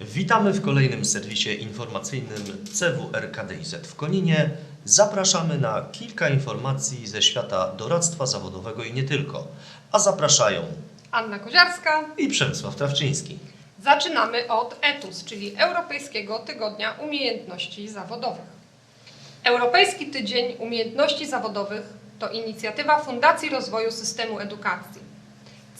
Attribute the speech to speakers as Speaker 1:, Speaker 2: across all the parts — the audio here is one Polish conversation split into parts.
Speaker 1: Witamy w kolejnym serwisie informacyjnym CWRKDIZ w Koninie. Zapraszamy na kilka informacji ze świata doradztwa zawodowego i nie tylko. A zapraszają
Speaker 2: Anna Koziarska.
Speaker 1: i Przemysław Trawczyński.
Speaker 2: Zaczynamy od ETUS, czyli Europejskiego Tygodnia Umiejętności Zawodowych. Europejski Tydzień Umiejętności Zawodowych to inicjatywa Fundacji Rozwoju Systemu Edukacji.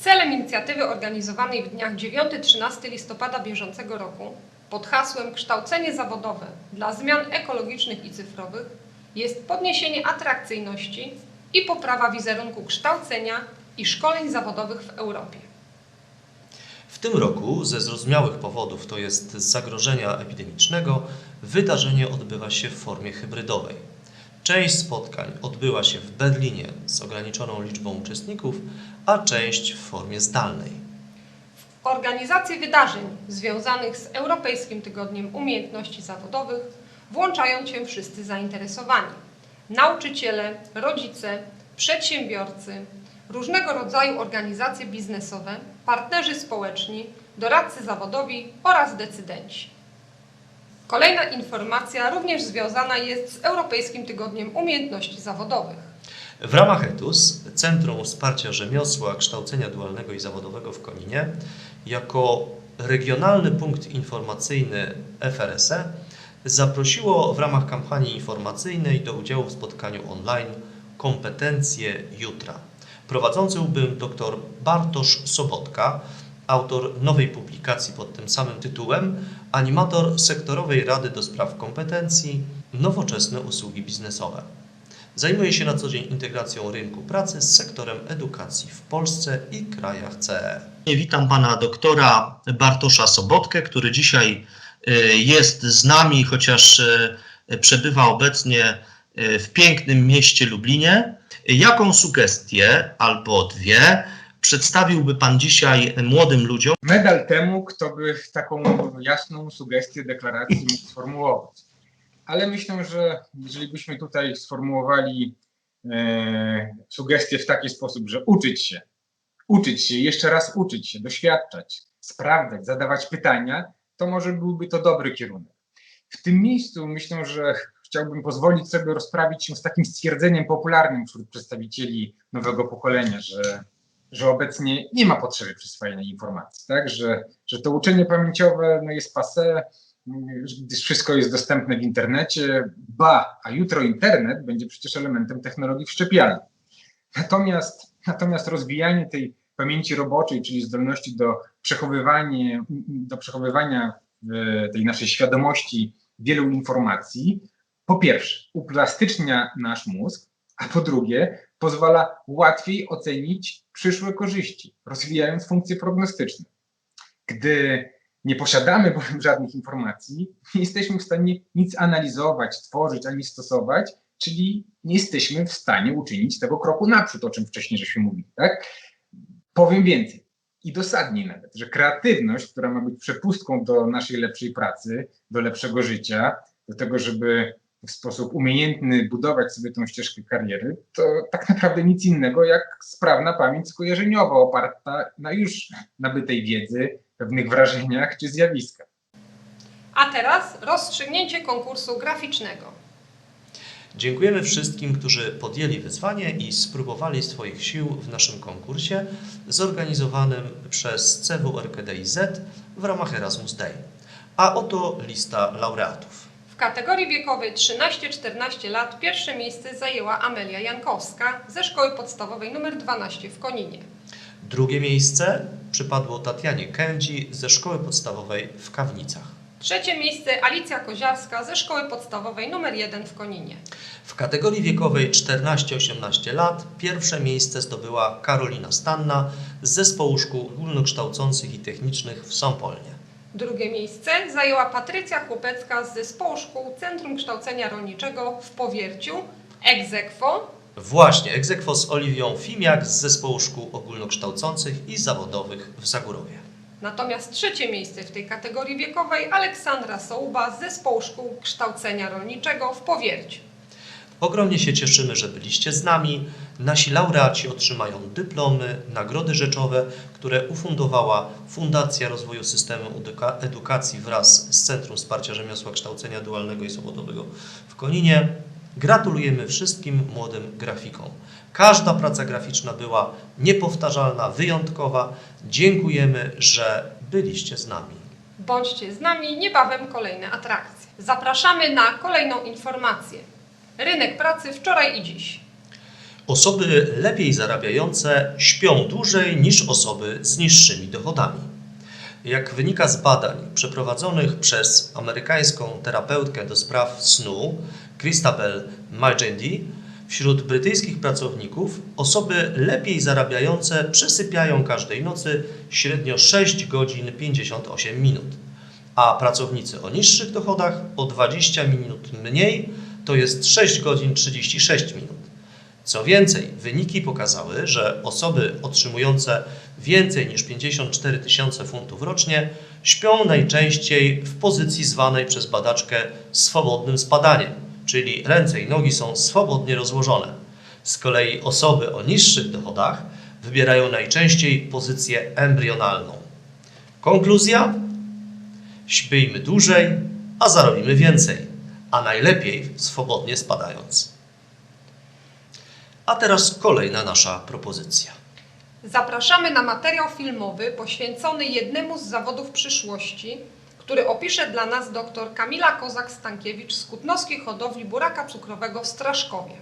Speaker 2: Celem inicjatywy organizowanej w dniach 9-13 listopada bieżącego roku pod hasłem Kształcenie zawodowe dla zmian ekologicznych i cyfrowych jest podniesienie atrakcyjności i poprawa wizerunku kształcenia i szkoleń zawodowych w Europie.
Speaker 1: W tym roku ze zrozumiałych powodów, to jest zagrożenia epidemicznego, wydarzenie odbywa się w formie hybrydowej. Część spotkań odbyła się w Berlinie z ograniczoną liczbą uczestników, a część w formie zdalnej.
Speaker 2: Organizację wydarzeń związanych z Europejskim Tygodniem Umiejętności Zawodowych włączają się wszyscy zainteresowani: nauczyciele, rodzice, przedsiębiorcy, różnego rodzaju organizacje biznesowe, partnerzy społeczni, doradcy zawodowi oraz decydenci. Kolejna informacja również związana jest z Europejskim Tygodniem Umiejętności Zawodowych.
Speaker 1: W ramach ETUS, Centrum Wsparcia Rzemiosła, Kształcenia Dualnego i Zawodowego w Koninie, jako regionalny punkt informacyjny FRSE zaprosiło w ramach kampanii informacyjnej do udziału w spotkaniu online Kompetencje Jutra. Prowadzący był dr Bartosz Sobotka, autor nowej publikacji pod tym samym tytułem, animator sektorowej Rady do Spraw Kompetencji Nowoczesne Usługi Biznesowe. Zajmuje się na co dzień integracją rynku pracy z sektorem edukacji w Polsce i krajach E. CE. Witam pana doktora Bartosza Sobotkę, który dzisiaj y, jest z nami, chociaż y, przebywa obecnie y, w pięknym mieście Lublinie. Jaką sugestię albo dwie przedstawiłby pan dzisiaj młodym ludziom?
Speaker 3: medal temu, kto by taką jasną sugestię deklaracji mógł sformułować. Ale myślę, że jeżeli byśmy tutaj sformułowali e, sugestię w taki sposób, że uczyć się, uczyć się, jeszcze raz uczyć się, doświadczać, sprawdzać, zadawać pytania, to może byłby to dobry kierunek. W tym miejscu myślę, że chciałbym pozwolić sobie rozprawić się z takim stwierdzeniem popularnym wśród przedstawicieli nowego pokolenia, że że obecnie nie ma potrzeby przyswajania informacji, tak? że, że to uczenie pamięciowe no, jest mm, gdyż wszystko jest dostępne w internecie, ba, a jutro internet będzie przecież elementem technologii wszczepialnych. Natomiast, natomiast rozwijanie tej pamięci roboczej, czyli zdolności do przechowywania, do przechowywania w tej naszej świadomości wielu informacji, po pierwsze, uplastycznia nasz mózg, a po drugie, pozwala łatwiej ocenić przyszłe korzyści, rozwijając funkcje prognostyczne. Gdy nie posiadamy bowiem żadnych informacji, nie jesteśmy w stanie nic analizować, tworzyć ani stosować, czyli nie jesteśmy w stanie uczynić tego kroku naprzód, o czym wcześniej żeśmy mówili. Tak? Powiem więcej i dosadniej nawet, że kreatywność, która ma być przepustką do naszej lepszej pracy, do lepszego życia, do tego, żeby w sposób umiejętny budować sobie tą ścieżkę kariery, to tak naprawdę nic innego jak sprawna pamięć skojarzeniowa, oparta na już nabytej wiedzy, pewnych wrażeniach czy zjawiskach.
Speaker 2: A teraz rozstrzygnięcie konkursu graficznego.
Speaker 1: Dziękujemy wszystkim, którzy podjęli wyzwanie i spróbowali swoich sił w naszym konkursie zorganizowanym przez CWRKDIZ w ramach Erasmus Day. A oto lista laureatów.
Speaker 2: W kategorii wiekowej 13-14 lat pierwsze miejsce zajęła Amelia Jankowska ze szkoły podstawowej nr 12 w Koninie.
Speaker 1: Drugie miejsce przypadło Tatianie Kędzi ze szkoły podstawowej w Kawnicach.
Speaker 2: Trzecie miejsce Alicja Koziarska ze szkoły podstawowej nr 1 w Koninie.
Speaker 1: W kategorii wiekowej 14-18 lat pierwsze miejsce zdobyła Karolina Stanna z Zespołu Szkół Ogólnokształcących i Technicznych w Sąpolnie.
Speaker 2: Drugie miejsce zajęła Patrycja Chłopecka z zespołu szkół Centrum Kształcenia Rolniczego w Powierciu, Egzekwo.
Speaker 1: Właśnie, egzekwo z Oliwią Fimiak z Zespołu Szkół Ogólnokształcących i Zawodowych w Zagórowie.
Speaker 2: Natomiast trzecie miejsce w tej kategorii wiekowej Aleksandra Sołuba z zespołu szkół Kształcenia Rolniczego w Powierciu.
Speaker 1: Ogromnie się cieszymy, że byliście z nami. Nasi laureaci otrzymają dyplomy, nagrody rzeczowe, które ufundowała Fundacja Rozwoju Systemu Eduka- Edukacji wraz z Centrum Wsparcia Rzemiosła Kształcenia Dualnego i Zawodowego w Koninie. Gratulujemy wszystkim młodym grafikom. Każda praca graficzna była niepowtarzalna, wyjątkowa. Dziękujemy, że byliście z nami.
Speaker 2: Bądźcie z nami, niebawem kolejne atrakcje. Zapraszamy na kolejną informację. Rynek pracy wczoraj i dziś.
Speaker 1: Osoby lepiej zarabiające śpią dłużej niż osoby z niższymi dochodami. Jak wynika z badań przeprowadzonych przez amerykańską terapeutkę do spraw snu Christabel Maljendi, wśród brytyjskich pracowników osoby lepiej zarabiające przesypiają każdej nocy średnio 6 godzin 58 minut, a pracownicy o niższych dochodach o 20 minut mniej, to jest 6 godzin 36 minut. Co więcej, wyniki pokazały, że osoby otrzymujące więcej niż 54 tysiące funtów rocznie śpią najczęściej w pozycji zwanej przez badaczkę swobodnym spadaniem, czyli ręce i nogi są swobodnie rozłożone. Z kolei osoby o niższych dochodach wybierają najczęściej pozycję embrionalną. Konkluzja? Śpijmy dłużej, a zarobimy więcej, a najlepiej swobodnie spadając. A teraz kolejna nasza propozycja.
Speaker 2: Zapraszamy na materiał filmowy poświęcony jednemu z zawodów przyszłości, który opisze dla nas dr Kamila Kozak-Stankiewicz z Kutnowskiej Hodowli Buraka Cukrowego w Straszkowie.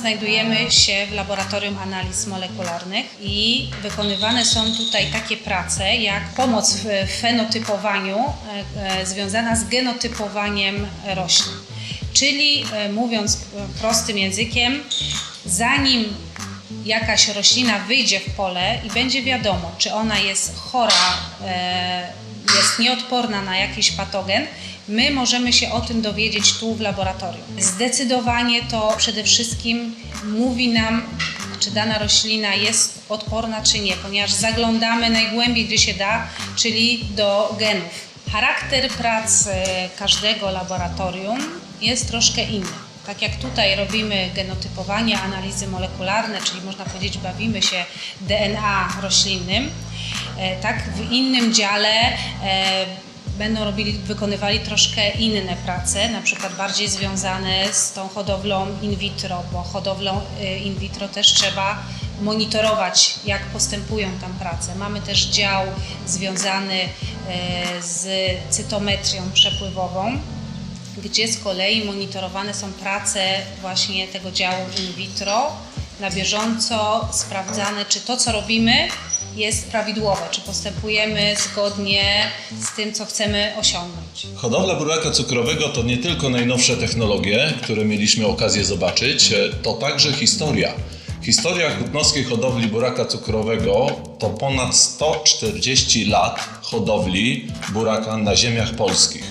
Speaker 4: Znajdujemy się w laboratorium analiz molekularnych i wykonywane są tutaj takie prace jak pomoc w fenotypowaniu e, e, związana z genotypowaniem roślin. Czyli e, mówiąc prostym językiem, zanim jakaś roślina wyjdzie w pole i będzie wiadomo, czy ona jest chora, jest nieodporna na jakiś patogen, my możemy się o tym dowiedzieć tu w laboratorium. Zdecydowanie to przede wszystkim mówi nam, czy dana roślina jest odporna, czy nie, ponieważ zaglądamy najgłębiej, gdzie się da, czyli do genów. Charakter prac e, każdego laboratorium jest troszkę inny. Tak jak tutaj robimy genotypowanie, analizy molekularne, czyli można powiedzieć bawimy się DNA roślinnym, e, tak w innym dziale e, będą robili, wykonywali troszkę inne prace, na przykład bardziej związane z tą hodowlą in vitro, bo hodowlą e, in vitro też trzeba monitorować, jak postępują tam prace. Mamy też dział związany e, z cytometrią przepływową, gdzie z kolei monitorowane są prace właśnie tego działu in vitro, na bieżąco sprawdzane, czy to, co robimy, jest prawidłowe, czy postępujemy zgodnie z tym, co chcemy osiągnąć.
Speaker 5: Hodowla buraka cukrowego to nie tylko najnowsze technologie, które mieliśmy okazję zobaczyć, e, to także historia. Historia kutnowskiej hodowli buraka cukrowego to ponad 140 lat hodowli buraka na ziemiach polskich.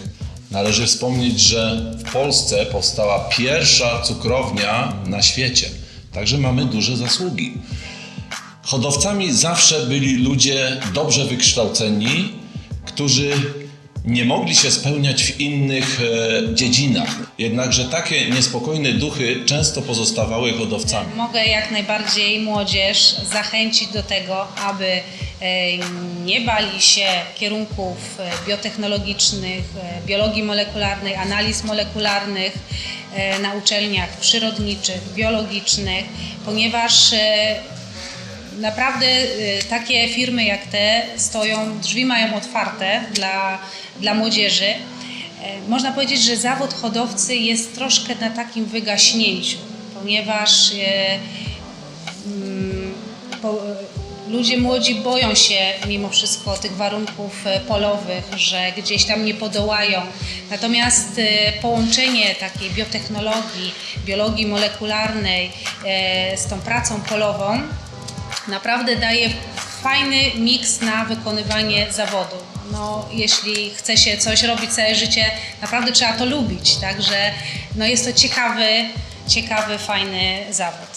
Speaker 5: Należy wspomnieć, że w Polsce powstała pierwsza cukrownia na świecie, także mamy duże zasługi. Hodowcami zawsze byli ludzie dobrze wykształceni, którzy nie mogli się spełniać w innych e, dziedzinach. Jednakże takie niespokojne duchy często pozostawały hodowcami.
Speaker 4: Mogę jak najbardziej młodzież zachęcić do tego, aby e, nie bali się kierunków e, biotechnologicznych, e, biologii molekularnej, analiz molekularnych e, na uczelniach przyrodniczych, biologicznych, ponieważ e, naprawdę y, takie firmy jak te stoją, drzwi mają otwarte dla, dla młodzieży. E, Można powiedzieć, że zawód hodowcy jest troszkę na takim wygaśnięciu, ponieważ e, mm, ludzie młodzi boją się mimo wszystko tych warunków e, polowych, że gdzieś tam nie podołają. Natomiast połączenie takiej biotechnologii, biologii molekularnej z tą pracą polową naprawdę daje fajny miks na wykonywanie zawodu. No, jeśli chce się coś robić całe życie, naprawdę trzeba to lubić. Także no, jest to ciekawy, ciekawy, fajny zawód.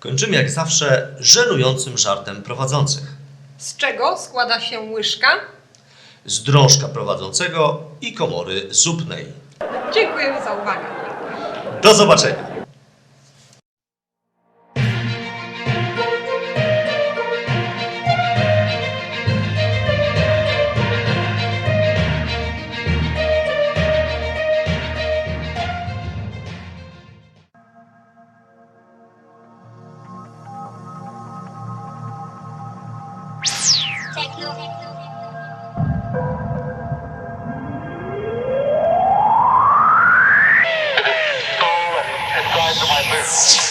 Speaker 1: Kończymy jak zawsze żenującym żartem prowadzących.
Speaker 2: Z czego składa się łyżka?
Speaker 1: Z drążka prowadzącego i komory zupnej.
Speaker 2: Dziękujemy za uwagę.
Speaker 1: Do zobaczenia!
Speaker 2: Yes!